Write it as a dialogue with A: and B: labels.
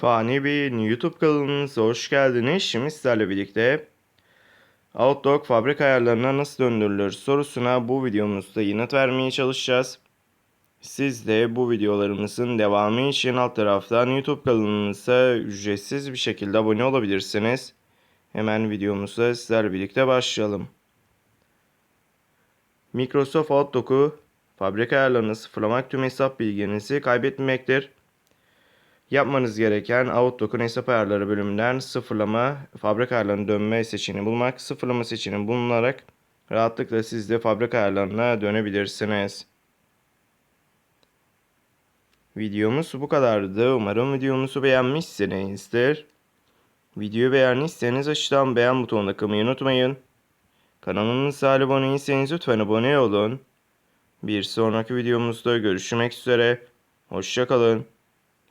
A: Fani Bey'in YouTube kanalınıza hoş geldiniz. Şimdi sizlerle birlikte Outlook fabrika ayarlarına nasıl döndürülür sorusuna bu videomuzda yanıt vermeye çalışacağız. Siz de bu videolarımızın devamı için alt taraftan YouTube kanalımıza ücretsiz bir şekilde abone olabilirsiniz. Hemen videomuza sizlerle birlikte başlayalım. Microsoft Outlook'u fabrika ayarlarını sıfırlamak tüm hesap bilginizi kaybetmemektir. Yapmanız gereken Outlook'un hesap ayarları bölümünden sıfırlama, fabrika ayarlarına dönme seçeneğini bulmak. Sıfırlama seçeneğini bulunarak rahatlıkla siz de fabrika ayarlarına dönebilirsiniz. Videomuz bu kadardı. Umarım videomuzu beğenmişsinizdir. Videoyu beğendiyseniz aşağıdan beğen butonuna kılmayı unutmayın. Kanalımıza abone değilseniz lütfen abone olun. Bir sonraki videomuzda görüşmek üzere. Hoşçakalın.